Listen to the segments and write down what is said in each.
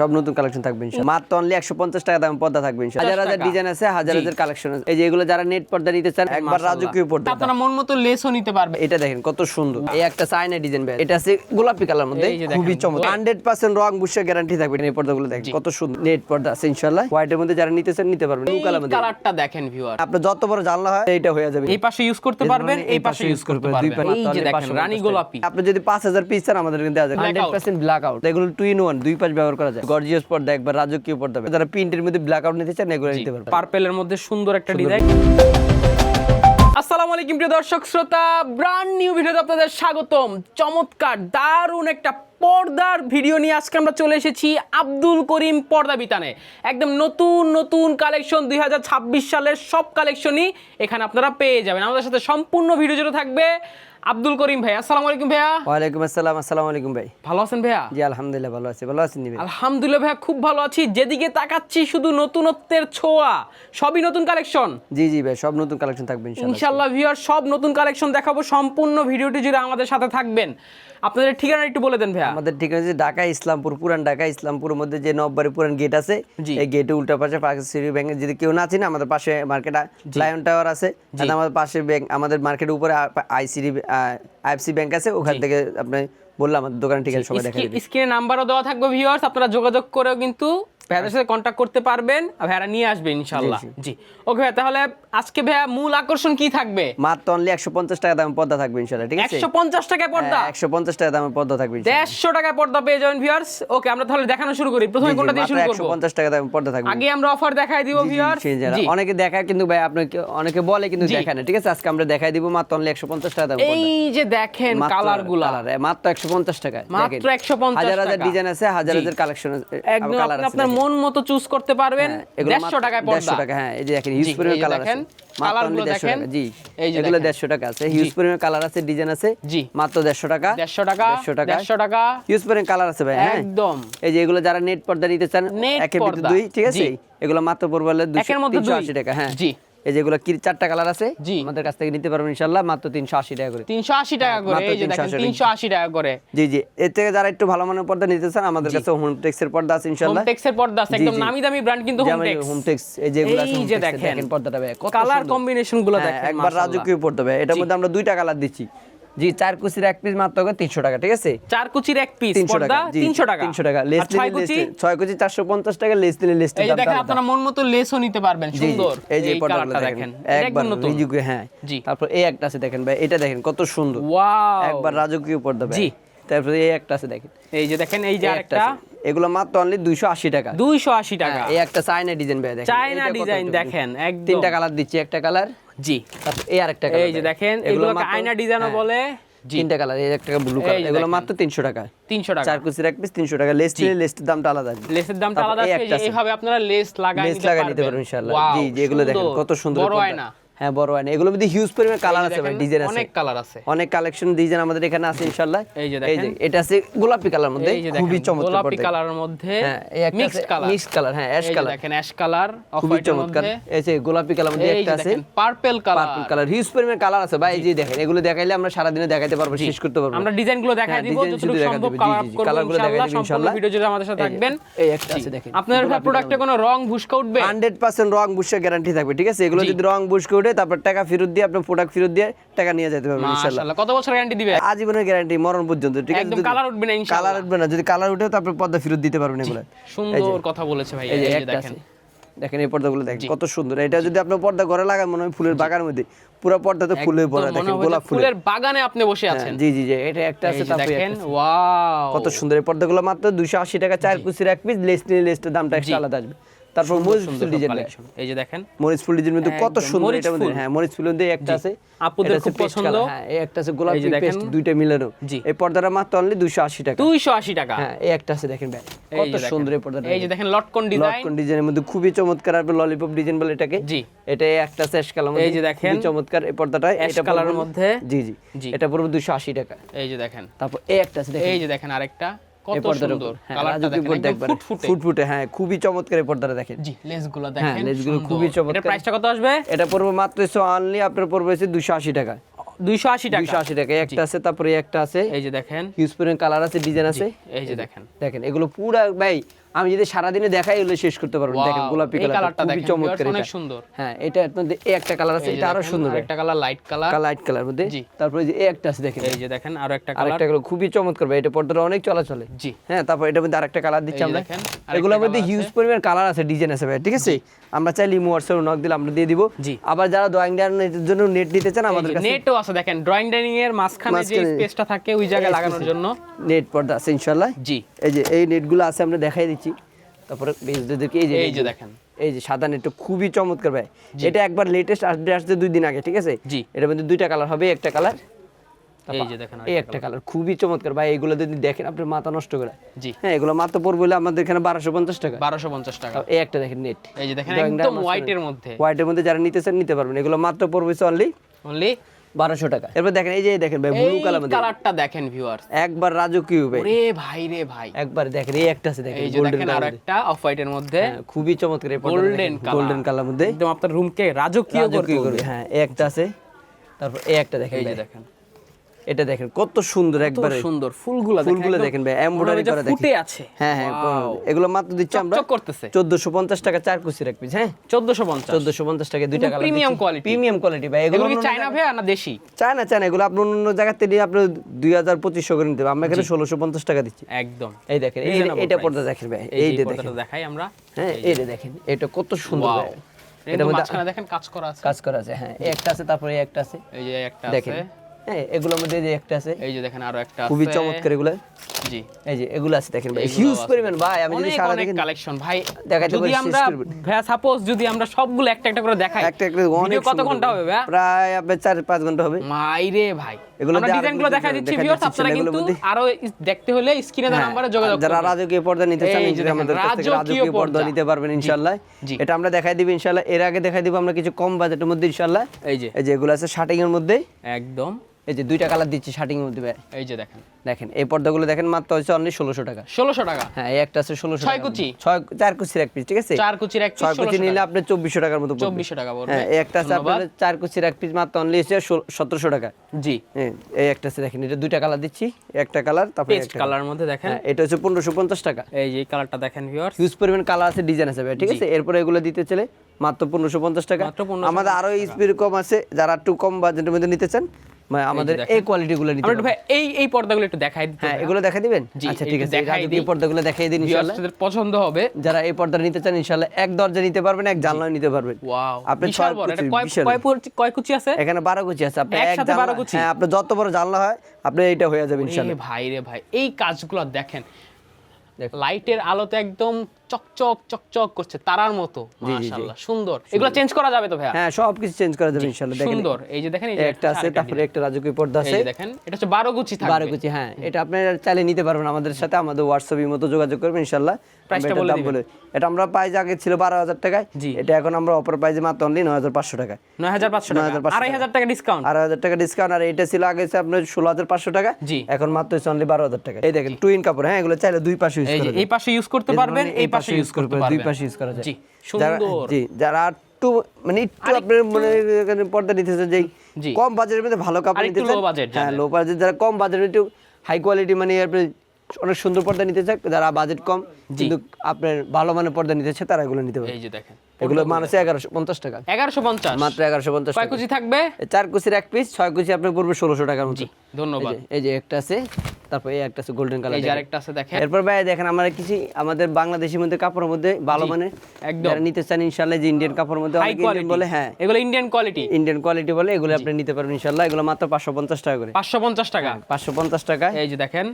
সব নতুন কালেকশন থাকবে ইনশাআল্লাহ। মাত্র অনলি 150 টাকা দাম পর্দা থাকবে ইনশাআল্লাহ। হাজার হাজার ডিজাইন আছে হাজার হাজার কালেকশন আছে। এই যে এগুলো যারা নেট পর্দা নিতে চান একবার রাজকীয় পর্দা। আপনারা মন মতো লেসও নিতে পারবে এটা দেখেন কত সুন্দর। এই একটা চায়না ডিজাইন ভাই। এটা আছে গোলাপি কালার মধ্যে। খুবই চমৎকার। গোলাপি। হান্ড্রেড পার্সেন্ট রং বুশের গ্যারান্টি থাকবে এই পর্দাগুলো দেখেন। কত সুন্দর। নেট পর্দা আছে ইনশাআল্লাহ। হোয়াইটের মধ্যে যারা নিতে চান নিতে পারবেন। ব্লু কালার মধ্যে। কালারটা দেখেন ভিউয়ার আপনার যত বড় জানলা হয় এইটা হয়ে যাবে। এই পাশে ইউজ করতে পারবেন এই পাশে ইউজ করতে দুই পারবেন। পাশে এই যে দেখেন রানী গোলাপি। আপনি যদি পাঁচ হাজার পিস চান আমাদের কিন্তু Blackout। Hundred percent black out এগুলো টু ইন ওয়ান দুই পাশ ব্যবহার করা যায়। গর্জিয়াস পর্দা একবার রাজকীয় পর্দা। যারা প্রিন্টের মধ্যে ব্ল্যাক আউট নিতে চান এগুলো নিতে পারবেন পার্পেলের মধ্যে সুন্দর একটা ডিজাইন আসসালামু আলাইকুম প্রিয় দর্শক শ্রোতা ব্র্যান্ড নিউ ভিডিওতে আপনাদের স্বাগতম। চমৎকার দারুণ একটা পর্দার ভিডিও নিয়ে আজকে আমরা চলে এসেছি আব্দুল করিম পর্দা বিতানে। একদম নতুন নতুন কালেকশন দুই হাজার ছাব্বিশ সালের সব কালেকশনই এখানে আপনারা পেয়ে যাবেন। আমাদের সাথে সম্পূর্ণ ভিডিও জুড়ে থাকবে আব্দুল করিম ভাই আসসালামু আলাইকুম ভাইয়া। ওয়ালাইকুম আসসালাম আসসালামু আলাইকুম ভাই। ভালো আছেন ভাইয়া? জি আলহামদুলিল্লাহ ভালো আছি। ভালো আছেন আলহামদুলিল্লাহ ভাইয়া খুব ভালো আছি। যেদিকে তাকাচ্ছি শুধু নতুনত্বের ছোঁয়া। সবই নতুন কালেকশন? জি জি ভাই সব নতুন কালেকশন থাকবে ইনশাআল্লাহ। ইনশাআল্লাহ ভিউয়ার সব নতুন কালেকশন দেখাবো। সম্পূর্ণ ভিডিওটি জুড়ে আমাদের সাথে থাকবেন। আপনাদের ঠিকানা একটু বলে দেন ভাইয়া। আমাদের ঠিকানা হচ্ছে ঢাকা ইসলামপুর পুরান ঢাকা ইসলামপুরের মধ্যে যে নববাড়ি পুরান গেট আছে। এই গেটে উল্টা পাশে পাকিস্তানি ব্যাংকে যদি কেউ না চিনে আমাদের পাশে মার্কেট লায়ন টাওয়ার আছে আমাদের পাশে ব্যাংক আমাদের মার্কেটের উপরে আইসিডি আইএফসি ব্যাংক আছে ওখান থেকে আপনি বললাম আমাদের দোকানের ঠিকানা সবাই দেখা স্ক্রিনে নাম্বারও দেওয়া থাকবে ভিউয়ার্স আপনারা যোগাযোগ করেও কিন্তু ভাইয়াদের সাথে কন্ট্যাক্ট করতে পারবেন আর ভাইয়ারা নিয়ে আসবে ইনশাল্লাহ জি ওকে ভাইয়া তাহলে আজকে ভাইয়া মূল আকর্ষণ কি থাকবে? মাত্র অনলি একশো পঞ্চাশ টাকা দামে পর্দা থাকবে ইনশাল্লাহ ঠিক আছে? একশো পঞ্চাশ টাকায় পর্দা? একশো পঞ্চাশ টাকা দামে পর্দা থাকবে ইনশাল্লাহ। দেড়শো টাকায় পর্দা পেয়ে যাবেন ভিউয়ার্স ওকে আমরা তাহলে দেখানো শুরু করি। প্রথমে কোনটা দিয়ে শুরু করব? পঞ্চাশ টাকা দামে পর্দা থাকবে। আগে আমরা অফার দেখাই দিব ভিউয়ার্স অনেকে দেখায় কিন্তু ভাই আপনাকে অনেকে বলে কিন্তু। দেখায় না ঠিক আছে? আজকে আমরা দেখাই দিব মাত্র অনলি একশো পঞ্চাশ টাকা দামে এই যে দেখেন কালারগুলা মাত্র একশো পঞ্চাশ টাকা মাত্র দেখেন। 150 হাজার হাজার ডিজাইন আছে হাজার হাজার কালেকশন একদম আছে আপনার মন মতো চুজ করতে পারবেন এগুলো দেড়শো টাকায় 150 পর্দা টাকা হ্যাঁ এই যে দেখেন হিউজ পরিমাণ কালার আছে কালারগুলো দেখেন। জি এগুলো। দেড়শো টাকা আছে হিউজ পরিমাণ কালার আছে ডিজাইন আছে জি। মাত্র দেড়শো টাকা দেড়শো টাকা দেড়শো টাকা দেড়শো টাকা হিউজ পরিমাণ কালার আছে ভাই হ্যাঁ একদম এই যে এগুলো যারা নেট পর্দা নিতে চান নেট একের ভিতরে দুই ঠিক আছে। এগুলো মাত্র পড়বে হলে। টাকা হ্যাঁ জি। এই যেগুলো কি চারটা কালার আছে? জি। আমাদের কাছ থেকে নিতে পারবেন মাত্র তিনশো আশি টাকা করে। তিনশো আশি টাকা করে এই যে দেখেন 380 তিনশো আশি টাকা করে। জি জি। এর থেকে যারা একটু ভালো মানের পর্দা নিতে চান আমাদের কাছে হোম টেক্সের পর্দা আছে ইনশাল্লাহ হোমটেক্সের পর্দা আছে একদম নামি দামি ব্র্যান্ড কিন্তু হোমটেক্স হোম এই যেগুলো আছে দেখেন। পর্দাটা ভাই কত কালার কম্বিনেশনগুলো হ্যাঁ, দেখেন একবার। রাজকীয় পড়তে হবে এটার মধ্যে আমরা দুইটা কালার দিচ্ছি। জি চার কুচির এক পিস মাত্র তিনশো টাকা ঠিক আছে? চার কুচির এক পিস তিনশো টাকা তিনশো টাকা। তিনশো টাকা। লেস ছয় কুচি? চারশো পঞ্চাশ টাকা লেস দিলে লেস এই দেখেন আপনারা মন মতো লেসও নিতে পারবেন সুন্দর। এই যে পর্দাগুলো দেখেন একবার হ্যাঁ জি। তারপর এই একটা আছে দেখেন ভাই এটা দেখেন কত সুন্দর। ওয়াও। একবার রাজকীয় পর্দা ভাই। জি। তারপরে এই একটা আছে দেখেন। এই যে দেখেন এই যে একটা এগুলো মাত্র অনলি দুইশো আশি টাকা। দুইশো আশি টাকা। হ্যাঁ, এই একটা চায়না ডিজাইন ভাই দেখেন। চায়না ডিজাইন দেখেন একদম। তিনটা কালার দিচ্ছি একটা কালার। জি। এই আরেকটা এই যে দেখেন এগুলোকে আয়না ডিজাইনও বলে। জি। তিনটা কালার এই একটা ব্লু কালার এগুলো মাত্র তিনশো টাকা। তিনশো টাকা। চার কুচির এক পিস তিনশো টাকা। লেস নিলে লেসের দামটা আলাদা। লেসের দামটা আলাদা আছে। এইভাবে আপনারা লেস লাগাই লেস লাগাই নিতে পারবেন। ইনশাআল্লাহ। জি এগুলো দেখেন কত সুন্দর বড়। আয়না। হ্যাঁ বড় আয়না এগুলো মধ্যে হিউজ পরিমাণ কালার আছে ভাই ডিজাইন আছে। অনেক কালার আছে। অনেক কালেকশন ডিজাইন আমাদের এখানে আছে ইনশাআল্লাহ। এই যে দেখেন। এটা আছে গোলাপি কালার মধ্যে খুবই চমৎকার গোলাপি কালারের মধ্যে হ্যাঁ মিক্সড কালার মিক্স কালার হ্যাঁ অ্যাশ কালার দেখেন অ্যাশ কালার খুবই চমৎকার। এই যে গোলাপি কালার মধ্যে একটা আছে। Purple colour purple colour huge পরিমাণ কালার আছে ভাই। এই যে দেখেন এগুলো দেখাইলে আমরা সারা দিনে দেখাইতে পারব শেষ করতে পারব। আমরা ডিজাইনগুলো দেখাই হ্যাঁ, দিব যতটুকু সম্ভব কালার করব কালারগুলো দেখাই দিব, ইনশাআল্লাহ। ভিডিও জুড়ে আমাদের সাথে থাকবেন। এই একটা আছে দেখেন। আপনার প্রোডাক্টে কোনো রং ভুসকা উঠবে? 100% রং গ্যারান্টি থাকবে ঠিক আছে? এগুলো যদি রং বুশকে ওঠে তারপর টাকা ফেরত দিয়ে আপনি প্রোডাক্ট ফেরত দিয়ে টাকা নিয়ে যেতে পারবেন ইনশাআল্লাহ। কত বছর গ্যারান্টি দিবে? আজীবনের গ্যারান্টি মরণ পর্যন্ত ঠিক আছে? একদম কালার উঠবে না ইনশাআল্লাহ। কালার উঠবে না যদি কালার উঠে তারপর পর্দা ফেরত দিতে পারবেন এগুলো। সুন্দর কথা বলেছে ভাই এই যে দেখেন। দেখেন এই পর্দাগুলো দেখেন কত সুন্দর। এটা যদি আপনি পর্দা ঘরে লাগান মনে হয় ফুলের বাগানের মধ্যে পুরো পর্দাতে ফুলে একদম ভরা দেখেন গোলাপ ফুলের। ফুলের বাগানে আপনি বসে হ্যাঁ, আছেন। জি জি জি এটা একটা আছে তারপরে দেখেন ওয়াও। কত সুন্দর এই পর্দাগুলো মাত্র দুশো আশি টাকা চার কুচির এক পিস লেস লেসটার দামটা একটু আলাদা আসবে। তারপর মরিচ সুন্দর ফুল ডিজাইন কালেকশন এই যে দেখেন। মরিচ ফুল ডিজাইন মধ্যে কত সুন্দর এটা মধ্যে হ্যাঁ মরিচ ফুলের মধ্যে একটা আছে আপুদের খুব পছন্দ। হ্যাঁ এই একটা আছে গোলাপি। পেস্ট দুইটা মিলানো এই পর্দাটা মাত্র অনলি দুশো আশি টাকা। দুইশো আশি টাকা। হ্যাঁ এই একটা আছে দেখেন ভাই। কত সুন্দর এই পর্দাটা। এই যে দেখেন লটকন ডিজাইন লটকন ডিজাইনের মধ্যে খুবই চমৎকার আপনি ললিপপ ডিজাইন বলে এটাকে। জি। এটা একটা আছে অ্যাশ কালার এই যে দেখেন। খুবই চমৎকার এই পর্দাটা। এটা কালারের মধ্যে। জি জি। এটা দুশো আশি টাকা। এই যে দেখেন। তারপর এই একটা আছে দেখেন। এই যে দেখেন আরেকটা। কত সুন্দর হ্যাঁ, কালারটা দেখেন। ফুটফুটে। হ্যাঁ খুবই চমৎকার এই পর্দাটা দেখেন। জি লেসগুলো হ্যাঁ, লেসগুলো খুবই চমৎকার। এটার প্রাইসটা কত আসবে? এটা পড়বে মাত্র আনলি আপনার পড়বে হচ্ছে দুশো আশি টাকা। দুইশো আশি টাকা। দুশো আশি টাকা একটা আছে তারপরে একটা আছে। এই যে দেখেন। হিউজ কালার আছে ডিজাইন আছে। এই যে দেখেন। দেখেন এগুলো পুরা ভাই আমি যদি সারাদিনে দেখাই এগুলো শেষ করতে পারব দেখেন গোলাপি কালারটা খুবই চমৎকার অনেক সুন্দর। হ্যাঁ এটা মধ্যে এই একটা কালার আছে এটা আরও সুন্দর। একটা colour light colour light colour মধ্যে। তারপরে যে এই একটা আছে দেখেন। এই যে দেখেন আরও একটা কালার আরেকটা কালার খুবই চমৎকার ভাই এটা পর্দাটা অনেক চলাচলে। জি। হ্যাঁ তারপর এটার মধ্যে আরেকটা কালার দিচ্ছি আমরা। দেখেন, এগুলোর মধ্যে হিউজ পরিমাণ কালার আছে ডিজাইন আছে ভাই ঠিক আছে? আমরা চাইলে ইমো হোয়াটসঅ্যাপ নক দিলে আমরা দিয়ে দিব। জি। আবার যারা ড্রয়িং ডাইনের জন্য নেট নিতে চান আমাদের কাছে নেটও আছে দেখেন ড্রয়িং ডাইনিং এর মাঝখানে যে স্পেসটা থাকে ওই জায়গায় লাগানোর জন্য। নেট পর্দা আছে ইনশাল্লাহ জি। এই যে এই নেটগুলো আছে আমরা দেখাই দিচ্ছি। তারপরে বেজদেরকে এই যে এই যে দেখেন। এই যে সাদা নেটটা খুবই চমৎকার ভাই। এটা একবার লেটেস্ট আসবে আসছে দুই দিন আগে ঠিক আছে? জি। এটার মধ্যে দুইটা কালার হবে একটা কালার এই যে দেখেন এই একটা কালার খুবই চমৎকার ভাই এগুলো যদি দেখেন আপনার মাথা নষ্ট করে। জি। হ্যাঁ এগুলো মাত্র পড়বে হলে আমাদের এখানে বারোশো পঞ্চাশ টাকা। বারোশো পঞ্চাশ টাকা। এই একটা দেখেন নেট এই যে দেখেন একদম হোয়াইটের মধ্যে। হোয়াইটের মধ্যে যারা নিতে চান নিতে পারবেন। এগুলো মাত্র পড়বে অনলি অনলি বারোশো টাকা। এরপর দেখেন এই যে দেখেন ভাই ব্লু কালার কালারটা দেখেন ভিউয়ার্স একবার রাজকীয় ভাই। রে ভাই রে ভাই। একবার দেখেন এই একটা আছে দেখেন গোল্ডেন আর একটা অফ হোয়াইটের মধ্যে খুবই চমৎকার Golden গোল্ডেন কালার মধ্যে। একদম আপনার রুমকে রাজকীয় করে হ্যাঁ এই একটা আছে। তারপর এই একটা দেখেন এই যে দেখেন। এটা দেখেন কত সুন্দর একবারে সুন্দর ফুলগুলো ফুলগুলো দেখেন ভাই এমব্রয়ডারি করা দেখেন। ফুটে আছে। হ্যাঁ হ্যাঁ এগুলো মাত্র দিচ্ছি আমরা করতেছে। চোদ্দশো পঞ্চাশ টাকা চার কুচি রাখবি হ্যাঁ? 1450 চোদ্দশো পঞ্চাশ টাকা দুইটা colour premium quality। Premium quality ভাই এগুলো কি চায়না ভাইয়া না দেশি? চায়না চায়না এগুলো আপনি অন্য জায়গা থেকে নিয়ে আপনি দুই হাজার পঁচিশশো করে নিতে আমরা এখানে ষোলোশো পঞ্চাশ টাকা দিচ্ছি। একদম। এই দেখেন এই এটা পর্দা দেখেন ভাই এই এই যে যে পর্দাটা দেখেন। দেখাই আমরা। হ্যাঁ এই যে। দেখেন এটা কত সুন্দর ভাই। এটা মাঝখানে দেখেন কাজ করা আছে। কাজ করা আছে হ্যাঁ একটা আছে তারপরে একটা আছে। এই যে একটা দেখেন আছে। হ্যাঁ এগুলোর মধ্যে যে একটা আছে এই যে দেখেন আরও একটা খুবই চমৎকার এগুলো। জি। এই যে এগুলো আছে দেখেন ভাই হিউজ পরিমাণ। ভাই আমি যদি সারা দেখেন কালেকশন ভাই দেখাতে যদি আমরা। ভাইয়া সাপোজ যদি আমরা সবগুলো একটা একটা করে দেখাই একটা একটা অনেক কত ঘণ্টা হবে ভাইয়া? প্রায় আপনার চার পাঁচ ঘণ্টা হবে। মাইরে ভাই। এগুলো আমরা ডিজাইনগুলো দিচ্ছি ভিউয়ার্স আপনারা কিন্তু আরও দেখতে হলে স্ক্রিনে দেওয়া নম্বরে যোগাযোগ যারা করবেন। রাজকীয় পর্দা নিতে চান ইনশাআল্লাহ আমাদের কাছ থেকে রাজকীয় পর্দা। নিতে পারবেন ইনশাআল্লাহ। এটা আমরা দেখাই দিব ইনশাআল্লাহ। এর আগে দেখাই দিব আমরা কিছু কম বাজেটের মধ্যে ইনশাআল্লাহ। এই যে। এই যে এগুলো আছে শার্টিং এর মধ্যে। একদম। এই যে দুইটা কালার দিচ্ছি শার্টিং এর মধ্যে ভাই। এই যে দেখেন। দেখেন এই পর্দাগুলো দেখেন মাত্র হচ্ছে অনলি ষোলোশো টাকা। ষোলোশো টাকা? হ্যাঁ এই একটা আছে ষোলোশো ছয় কুচি? ছয় চার কুচির এক পিস ঠিক আছে? চার কুচির এক ছয় কুচি নিলে আপনার চব্বিশশো টাকার মতো। চব্বিশশো টাকা পড়বে। হ্যাঁ এই একটা আছে। আপনার চার কুচির এক পিস মাত্র অনলি হচ্ছে সতেরোশো টাকা। জি। হ্যাঁ, এই একটা আছে দেখেন এটা দুইটা কালার দিচ্ছি একটা কালার তারপরে একটা কালার মধ্যে দেখেন। হ্যাঁ এটা হচ্ছে পনেরোশো পঞ্চাশ টাকা। এই যে কালারটা দেখেন ভিউয়ার্স হিউজ পরিমাণ কালার আছে ডিজাইন আছে ভাই, ঠিক আছে? এরপরে এগুলো দিতে চলে মাত্র পনেরোশো পঞ্চাশ টাকা। মাত্র 1550 আমাদের আরও স্পিড কম আছে যারা একটু কম বাজেটের মধ্যে নিতে চান আমাদের এই নিতে। ভাই এই এই পর্দাগুলো একটু দেখাই দিতে হ্যাঁ এগুলো দেখা দিবেন? আচ্ছা ঠিক আছে। দেখাই দিই। পর্দাগুলো দেখিয়ে দিন ইনশাআল্লাহ ভিউয়ার্সদের পছন্দ হবে। যারা এই পর্দা নিতে চান ইনশাআল্লাহ এক দরজা নিতে পারবেন এক জানলা নিতে পারবেন। ওয়াও আপনি ছয় কুচি, কয় কয় কুচি- আছে? এখানে বারো কুচি আছে। আপনি এক জানলা 12 কুচি? হ্যাঁ আপনার যত বড় জানলা হয় আপনি এটা হয়ে যাবে ইনশাআল্লাহ ভাই রে ভাই এই কাজগুলো দেখুন। লাইটের আলোতে একদম চকচক চকচক করছে তারার মতো। মাশাআল্লাহ সুন্দর। এগুলো চেঞ্জ করা যাবে তো ভাইয়া? হ্যাঁ সব কিছু চেঞ্জ করা যাবে ইনশাআল্লাহ। দেখেন সুন্দর। এই যে দেখেন এই যে একটা আছে তারপরে একটা রাজকীয় পর্দা আছে। এই দেখেন এটা হচ্ছে 12 গুচি থাকবে। বারো কুচি হ্যাঁ এটা আপনারা চাইলে নিতে পারবেন আমাদের সাথে আমাদের হোয়াটসঅ্যাপের মতো যোগাযোগ করবেন ইনশাল্লাহ Price টা আমরা এটার বলে এটা আমরা প্রাইস আগে ছিল বারো হাজার টাকায়। এটা এখন আমরা অপর প্রাইজে মাত্র অনলি নয় হাজার পাঁচশো 9500 টাকা। 9500 আড়াই হাজার টাকা ডিসকাউন্ট আড়াই হাজার টাকা ডিসকাউন্ট আর এটা ছিল আগে আপনার ষোলো হাজার পাঁচশো টাকা। জি। এখন মাত্র অনলি বারো হাজার টাকা। এই দেখেন টুইন কাপড় হ্যাঁ এগুলো চাইলে দুই পাশে ইউজ এই যে করা এই পাশে ইউজ করতে পারবেন এই পাশে ইউজ করতে দুই পাশে ইউজ করা যায়। জি সুন্দর। জি যারা একটু মানে একটু আপনার মনে পর্দা নিতেছে যে জি। কম বাজেটের মধ্যে ভালো কাপড় নিতে চান হ্যাঁ। লো বাজেট যারা কম বাজেটের একটু হাই কোয়ালিটি মানে আপনি অনেক সুন্দর পর্দা নিতে চান যারা বাজেট কম কিন্তু আপনার ভালো মানের পর্দা নিতে চায় তারা এগুলো নিতে পারে। এই যে দেখেন। এগুলো মানুষ এগারোশো পঞ্চাশ টাকা। 1150 মাত্র এগারোশো পঞ্চাশ কয় কুচি থাকবে? চার কুচির এক পিস ছয় কুচি আপনার পড়বে ষোলোশো টাকার মতো। ধন্যবাদ। এই যে- একটা আছে তারপর এই একটা আছে গোল্ডেন কালার এই যে আরেকটা আছে দেখেন। এরপর ভাই দেখেন আমরা কিছু আমাদের বাংলাদেশের মধ্যে কাপড়ের মধ্যে ভালো মানে একদম। যারা নিতে চান ইনশাল্লাহ যে ইন্ডিয়ান কাপড়ের মধ্যে অনেক ইন্ডিয়ান বলে হ্যাঁ। এগুলো ইন্ডিয়ান কোয়ালিটি ইন্ডিয়ান কোয়ালিটি বলে এগুলো আপনি নিতে পারবেন ইনশাল্লাহ এগুলো মাত্র পাঁচশো পঞ্চাশ টাকা করে। 550 টাকা। পাঁচশো পঞ্চাশ টাকা। এই যে দেখেন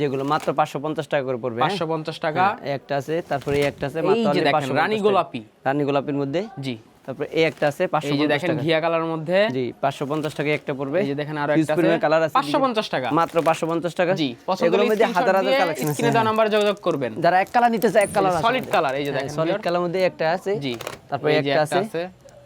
যেগুলো মাত্র পাঁচশো পঞ্চাশ টাকা করে পড়বে হ্যাঁ? 550 টাকা। একটা আছে তারপরে এই একটা আছে এই যে দেখেন, রানী গোলাপি। রানী গোলাপির মধ্যে? জি। তারপরে এই একটা আছে পাঁচশো এই যে দেখেন ঘিয়া কালার মধ্যে। জি পাঁচশো পঞ্চাশ টাকা একটা পড়বে। এই যে দেখেন আরও একটা আছে কালার আছে। 550 টাকা। মাত্র পাঁচশো পঞ্চাশ টাকা। জি এগুলোর মধ্যে হাজার হাজার কালেকশন আছে। স্ক্রিনে দেওয়া নাম্বারে যোগাযোগ করবেন। যারা এক কালার নিতে চায় এক কালার সলিড কালার এই যে দেখেন সলিড কালার মধ্যে একটা আছে। জি তারপরে একটা আছে।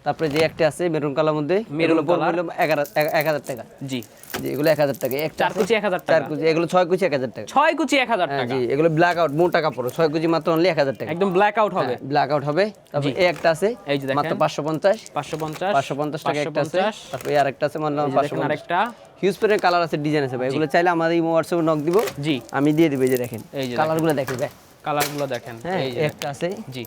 তারপরে যে একটা আছে মেরুন কালার মধ্যে পড়বে colour। হলো এগারো এক- এক হাজার টাকা। জি। জি এগুলো এক হাজার টাকা। একটা চার কুচি 1000 টাকা চার কুচি এগুলো ছয় কুচি এক হাজার টাকা। ছয় কুচি 1000 হ্যাঁ, টাকা। জি এগুলো ব্ল্যাক আউট মোটা কাপড় ছয় কুচি মাত্র অনলি এক হাজার টাকা। একদম ব্ল্যাক আউট হবে। ব্ল্যাক আউট হবে। তারপরে এই একটা আছে এই যে দেখেন। মাত্র পাঁচশো পঞ্চাশ। 550 পঞ্চাশ টাকা একটা আছে। 550 তারপরে আরেকটা আছে মানে এই যে দেখেন আরেকটা। হিউজ পরিমাণে কালার আছে ডিজাইন আছে ভাই। এগুলো চাইলে আমাদের ইমো হোয়াটসঅ্যাপে নক দিব। জি। আমি দিয়ে দিব এই যে দেখেন। এই যে কালারগুলো দেখেন। ভাই। কালারগুলো দেখেন। হ্যাঁ এই যে এই একটা আছে। জি।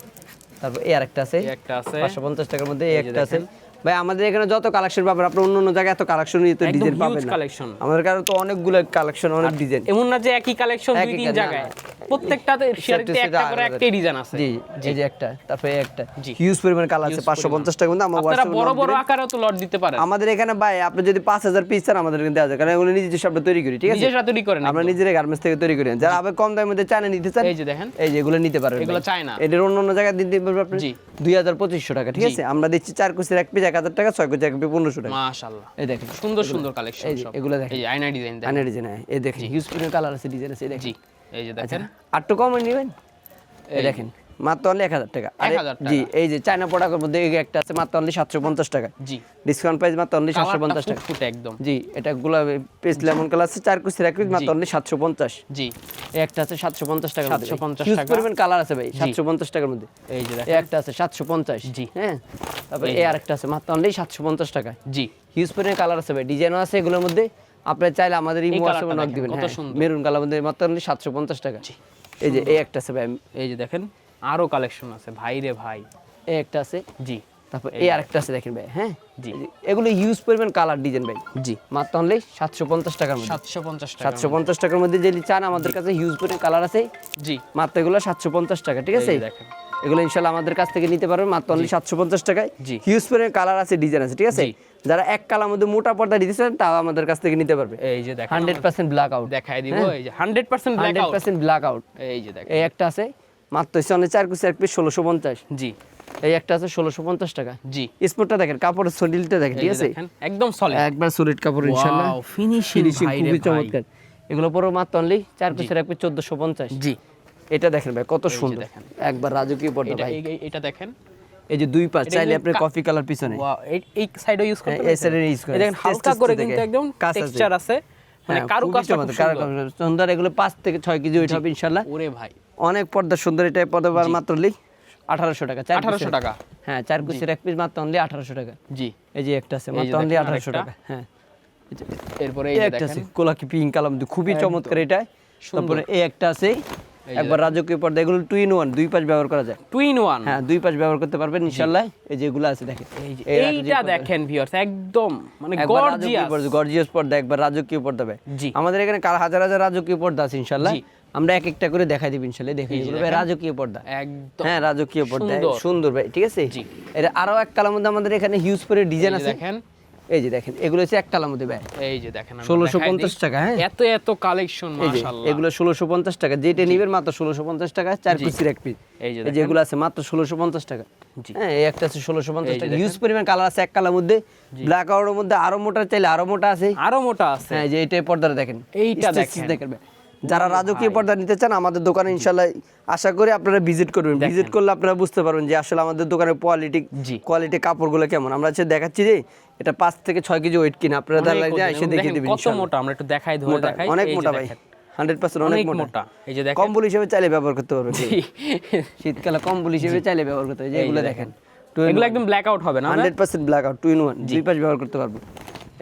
তারপর এই আরেকটা আছে। এই একটা আছে। পাঁচশো পঞ্চাশ টাকার মধ্যে এই একটা আছে। ভাই আমাদের এখানে যত কালেকশন পাবেন আপনি অন্য অন্য জায়গায় এত কালেকশন তো ডিজাইন পাবেন না। কালেকশন আমাদের কাছে তো অনেকগুলো কালেকশন অনেক ডিজাইন এমন না যে একই কালেকশন দুই তিন জায়গায়। প্রত্যেকটাতে শেয়ারতে একটা করে। একটাই ডিজাইন আছে। জি এই যে একটা তারপরে একটা। হিউজ পরিমাণ কালার আছে পাঁচশো পঞ্চাশ টাকার মধ্যে আমার আপনারা বড় বড়। আকারেও তো লট দিতে পারেন। আমাদের এখানে ভাই আপনি যদি পাঁচ হাজার পিস চান আমাদের কিন্তু দেওয়া যায়। কারণ এগুলো নিজস্ব আমরা তৈরি করি ঠিক আছে? নিজের সাথে করেন আমরা নিজেরা গার্মেন্টস থেকে তৈরি করি। যারা আবার কম দামের মধ্যে চায়না নিতে চান এই যে দেখেন। এই যে এগুলো নিতে পারবেন এগুলো। চায়না। এটার অন্য অন্য জায়গায় দিতে পারবেন আপনি। জি। দুই হাজার পঁচিশশো টাকা ঠিক আছে? আমরা দিচ্ছি চার কুচির এক পিস এক হাজার টাকা ছয় কুচি এক পিস পনেরোশো টাকা। মাশাআল্লাহ। এই দেখেন। সুন্দর সুন্দর কালেকশন সব। এগুলো দেখেন। এই আয়না ডিজাইন দেখেন। আনের ডিজাইন এই দেখেন। হিউজ পরিমাণ কালার আছে ডিজাইন আছে দেখেন। জি। এই যে দেখেন। আর একটু কম নেবেন? এই দেখেন মাত্র অনলি এক হাজার টাকা। আরে, 1000 টাকা। জি এই যে চায়না প্রোডাক্টের মধ্যে একটা আছে মাত্র অনলি সাতশো পঞ্চাশ টাকা। জি। ডিসকাউন্ট প্রাইস মাত্র অনলি সাতশো পঞ্চাশ টাকা। একদম। জি এটা গোলাপি লেমন কালার আছে চার মাত্র অনলি সাতশো পঞ্চাশ। জি। একটা আছে সাতশো পঞ্চাশ টাকা 750 হিউজ টাকা। পরিমাণ কালার আছে ভাই সাতশো পঞ্চাশ টাকার মধ্যে। এই যে একটা আছে সাতশো পঞ্চাশ। জি। হ্যাঁ? তারপরে এই আরেকটা আছে মাত্র অনলি সাতশো পঞ্চাশ টাকা জি। হিউজ পরিমাণ কালার আছে ভাই ডিজাইনও আছে এগুলোর মধ্যে। আপনি চাইলে আমাদের এই হোয়াটসঅ্যাপে নক দিবেন। হ্যাঁ। মেরুন কালার মধ্যে মাত্র সাতশো পঞ্চাশ টাকা। এই যে এই একটা আছে ভাই। এই যে দেখেন আরও কালেকশন আছে। ভাই রে ভাই। এই একটা আছে। জি। তারপর এই আরেকটা আছে দেখেন ভাই হ্যাঁ? জি। এগুলো হিউজ পরিমাণ কালার ডিজাইন ভাই। জি। মাত্র অনলি সাতশো পঞ্চাশ টাকার মধ্যে। সাতশো পঞ্চাশ সাতশো পঞ্চাশ টাকার মধ্যে যদি চান আমাদের কাছে হিউজ পরিমাণ কালার আছে জি। মাত্র এগুলো সাতশো পঞ্চাশ টাকা ঠিক আছে? দেখেন। এগুলো ইনশাল্লাহ আমাদের কাছ থেকে নিতে পারবেন মাত্র অনলি সাতশো পঞ্চাশ টাকায়। জি। হিউজ পরিমাণ কালার আছে ডিজাইন আছে ঠিক আছে? যারা এক কালার মধ্যে মোটা পর্দা দিতেছেন তাও আমাদের কাছ থেকে নিতে পারবে। এই যে দেখেন হান্ড্রেড পার্সেন্ট ব্ল্যাক আউট দেখাই দিব এই যে hundred percent hundred percent blackout এই যে দেখেন। এই একটা আছে মাত্র হচ্ছে চার কুচি এক পিস ষোলোশো পঞ্চাশ। জি। এই একটা আছে ষোলোশো পঞ্চাশ টাকা। জি। স্পোর্টটা দেখেন কাপড়ের সডিলটা দেখেন ঠিক আছে? একদম সলিড একবার সলিড কাপড় ইনশাল্লাহ। ফিনিশিং খুবই চমৎকার। এগুলো পরে মাত্র অনলি চার কুচির এক পিস চোদ্দশো পঞ্চাশ। জি। এটা দেখেন ভাই কত সুন্দর। একবার রাজকীয় পর্দা ভাই। এটা দেখেন। এই যে দুই এটা চাইলে আপনি কফি কালার পিছনে। এই এই সাইডে ইউজ করতে হ্যাঁ, এই পারছেন? side এ use করে। এই দেখেন হালকা করে কিন্তু একদম টেক্সচার আছে। মানে হ্যাঁ, কারু কাজটা কারু সুন্দর। এগুলো পাঁচ থেকে ছয় কেজি ওইটা হবে ইনশাল্লাহ। ওরে ভাই। অনেক পর্দা সুন্দর এটা পর্দা মাত্র লি আঠারোশো টাকা চার আঠারোশো টাকা। হ্যাঁ চার কুচির এক পিস মাত্র অনলি আঠারোশো টাকা। জি। এই যে একটা আছে মাত্র অনলি আঠারোশো টাকা হ্যাঁ। এরপরে এই একটা আছে কোলাকি পিঙ্ক কালাম খুবই চমৎকার এটা তারপরে এই একটা আছে একবার রাজকীয় পর্দা এগুলো টু ইন ওয়ান দুই পাঁচ ব্যবহার করা যায়। টু ইন ওয়ান হ্যাঁ দুই পাঁচ ব্যবহার করতে পারবেন ইনশাল্লাহ এই যে এগুলো আছে দেখেন। এইটা দেখেন ভিউয়ার্স একদম মানে গর্জিয়াস গর্জিয়াস পর্দা একবার রাজকীয় পর্দা ভাই। জি। আমাদের এখানে কার- হাজার হাজার রাজকীয় পর্দা আছে ইনশাল্লাহ জি। আমরা এক একটা করে দেখাই দিব ইনশাল্লাহ দেখে ভাই রাজকীয় পর্দা। একদম। হ্যাঁ রাজকীয় পর্দা সুন্দর। ভাই ঠিক আছে? জি। এটা আরও এক কালার মধ্যে আমাদের এখানে হিউজ করে ডিজাইন আছে। দেখেন। এই যে দেখেন এগুলো হচ্ছে এক কালার মধ্যে ভাই এই যে দেখেন আমরা 1650 টাকা, হ্যাঁ? এত এত কালেকশন এগুলো ষোলোশো পঞ্চাশ টাকা যেটা নিবেন মাত্র ষোলোশো পঞ্চাশ টাকা চার পিসের এক পিস এই যে এগুলো আছে মাত্র ষোলোশো পঞ্চাশ টাকা। জি। হ্যাঁ এই একটা আছে ষোলোশো পঞ্চাশ টাকা। হিউজ পরিমাণ কালার আছে এক কালার মধ্যে। ব্ল্যাক আউটের মধ্যে আরও মোটা চাইলে আরও মোটা আছে। আরও মোটা আছে। হ্যাঁ যে এইটাই পর্দাটা দেখেন। এইটা দেখেন। যারা রাজকীয় পর্দা নিতে চান আমাদের দোকানে ইনশাল্লাহ আশা করি আপনারা ভিজিট করবেন। ভিজিট করলে আপনারা বুঝতে পারবেন যে আসলে আমাদের দোকানের কোয়ালিটি। কোয়ালিটি কাপড়গুলো কেমন। আমরা হচ্ছে দেখাচ্ছি যে এটা পাঁচ থেকে ছয় কেজি ওয়েট কিনা? আপনারা এসে এবং দেখিয়ে দেখেন কত মোটা আমরা একটু দেখাই ধরে দেখাই। অনেক মোটা ভাই। হান্ড্রেড পার্সেন্ট অনেক মোটা। এই যে দেখেন। কম্বল হিসেবে চাইলে ব্যবহার করতে পারবেন। শীতকালে কম্বল হিসেবে চাইলে ব্যবহার করতে যে যেগুলো দেখেন। এগুলো একদম ব্ল্যাক আউট হবে না hundred percent blackout two in one দুই পাশ ব্যবহার করতে পারব।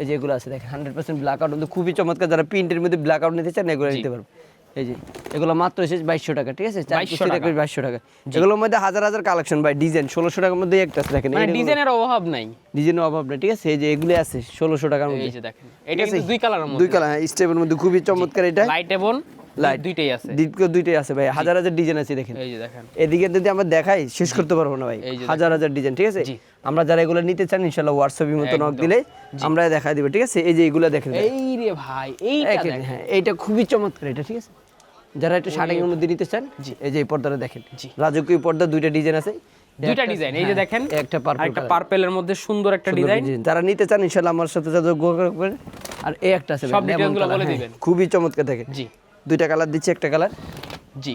এই যে এগুলো আছে দেখেন। হান্ড্রেড পার্সেন্ট ব্ল্যাক আউট খুবই চমৎকার। যারা প্রিন্টের মধ্যে ব্ল্যাক আউট নিতে চান এগুলো নিতে পারব। এই যে এগুলো মাত্র এসেছে বাইশশো টাকা ঠিক আছে? চার 2200 পিসের টাকা। বাইশশো টাকা। এগুলোর মধ্যে হাজার হাজার কালেকশন ভাই ডিজাইন ষোলোশো টাকার মধ্যে একটা আছে দেখেন মানে ডিজাইনের অভাব নাই। ডিজাইনের অভাব নাই ঠিক আছে? এই যে এগুলো আছে ষোলোশো টাকার মধ্যে। দেখেন এটা দুই কালার দুই কালার স্টেপের মধ্যে খুবই চমৎকার এটা। লাইট এবং লাইট দুইটাই আছে। দ্বিতীয় দুইটাই আছে ভাই। হাজার হাজার ডিজাইন আছে দেখেন। এই যে দেখেন। এদিকে যদি আমরা দেখাই শেষ করতে পারব না ভাই। হাজার হাজার ডিজাইন ঠিক আছে? আমরা যারা এগুলো নিতে চান হোয়াটসঅ্যাপের মতো নক দিলে আমরা দিব ঠিক আছে? এই যে এগুলো দেখেন এই রে ভাই এইটা দেখেন। হ্যাঁ এইটা খুবই চমৎকার এটা ঠিক আছে? যারা একটু শার্টিং এর মধ্যে নিতে চান এই যে এই পর্দাটা দেখেন। রাজকীয় পর্দা দুইটা ডিজাইন আছে। দুইটা ডিজাইন এই যে হ্যাঁ, দেখেন একটা পার্পল একটা পার্পেলের মধ্যে সুন্দর একটা ডিজাইন। যারা নিতে চান আমার সাথে যোগাযোগ করবেন আর এই একটা আছে সব বলে হ্যাঁ, দিবেন। খুবই চমৎকার দেখেন। জি। দুইটা কালার দিচ্ছি একটা কালার জি।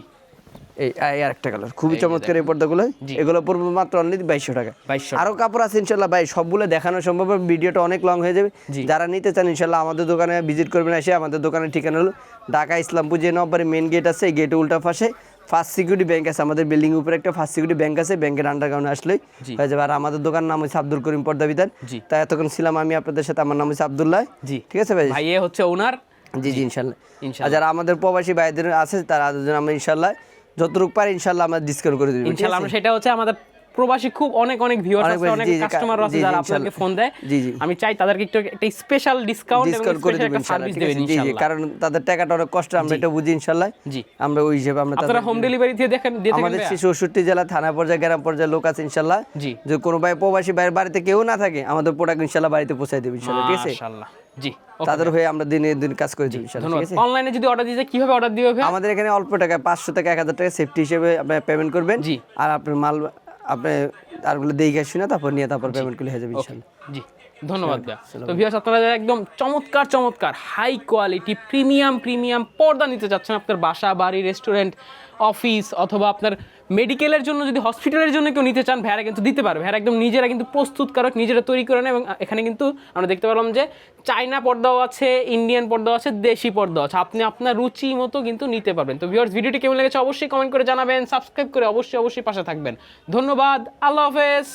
এই আর একটা কালার খুবই চমৎকার এই পর্দাগুলো। এগুলো পড়বে মাত্র অনলি বাইশশো টাকা। 2200 আরও কাপড় আছে ইনশাল্লাহ। ভাই সবগুলো দেখানো সম্ভব। ভিডিওটা অনেক লং হয়ে যাবে। যারা নিতে চান ইনশাল্লাহ আমাদের দোকানে ভিজিট করবেন এসে। আমাদের দোকানের ঠিকানা হলো ঢাকা ইসলামপুর যে নম্বরে মেন গেট আছে। এই গেটে উল্টা পাশে ফার্স্ট সিকিউরিটি ব্যাংক আছে। আমাদের বিল্ডিং উপরে একটা ফার্স্ট সিকিউরিটি ব্যাংক আছে। ব্যাংকের আন্ডারগ্রাউন্ডে আসলে হয়ে যাবে। আর আমাদের দোকান নাম হচ্ছে আব্দুল করিম পর্দা বিধান। তাই এতক্ষণ ছিলাম আমি আপনাদের সাথে। আমার নাম হচ্ছে আবদুল্লাহ। জি। ঠিক আছে ভাই? ভাই এ হচ্ছে ওনার জি জি ইনশাল্লাহ। ইনশাল্লাহ। যারা আমাদের প্রবাসী ভাইদের আছে তারা আমরা ইনশাল্লাহ যতটুকু পারি ইনশাল্লাহ আমরা ডিসকাউন্ট করে দিবি ইনশাআল্লাহ আমরা সেটা হচ্ছে আমাদের প্রবাসী খুব অনেক অনেক ভিউয়ার্স আছে অনেক কাস্টমার আছে যারা আপনাকে ফোন দেয়। আমি চাই তাদেরকে একটু একটা স্পেশাল ডিসকাউন্ট এবং করে একটা সার্ভিস দেবেন ইনশাআল্লাহ কারণ তাদের টাকাটা অনেক কষ্ট আমরা এটা বুঝি ইনশাল্লাহ। জি। আমরা ওই হিসেবে আমরা আপনারা হোম ডেলিভারি দিয়ে দেখেন দিয়ে আমাদের ভাইয়া? চৌষট্টি জেলা থানা পর্যায়ে গ্রাম পর্যায়ে লোক আছে ইনশাল্লাহ। জি। যে কোনো ভাই প্রবাসী ভাইয়ের বাড়িতে কেউ না থাকে আমাদের প্রোডাক্ট ইনশাল্লাহ বাড়িতে পৌঁছাই দেবে ইনশাল্লাহ ঠিক আছে? মাশাআল্লাহ। জি তাদের হয়ে আমরা দিনে দিন কাজ করে দিই অনলাইনে যদি অর্ডার দিতে কীভাবে অর্ডার দিবে আমাদের এখানে অল্প টাকা পাঁচশো থেকে এক হাজার টাকা সেফটি হিসেবে আপনি পেমেন্ট করবেন। জি। আর আপনার মাল আপনি তারগুলো দেখে শুনে তারপর নিয়ে তারপর পেমেন্ট করলে হয়ে যাবে জি ধন্যবাদ তো ভিউয়ার্স আপনারা যারা একদম চমৎকার চমৎকার হাই কোয়ালিটি প্রিমিয়াম প্রিমিয়াম পর্দা নিতে চাচ্ছেন আপনার বাসা বাড়ি রেস্টুরেন্ট অফিস অথবা আপনার মেডিকেলের জন্য যদি হসপিটালের জন্য কেউ নিতে চান ভ্যারা কিন্তু দিতে পারবে। ভ্যারা একদম নিজেরা কিন্তু প্রস্তুতকারক নিজেরা তৈরি করে নেয় এবং এখানে কিন্তু আমরা দেখতে পেলাম যে চাইনা পর্দাও আছে ইন্ডিয়ান পর্দাও আছে দেশি পর্দাও আছে। আপনি আপনার রুচি মতো কিন্তু নিতে পারবেন। তো ভিউয়ার্স ভিডিওটি কেমন লেগেছে অবশ্যই কমেন্ট করে জানাবেন সাবস্ক্রাইব করে অবশ্যই অবশ্যই পাশে থাকবেন। ধন্যবাদ আল্লাহ হাফেজ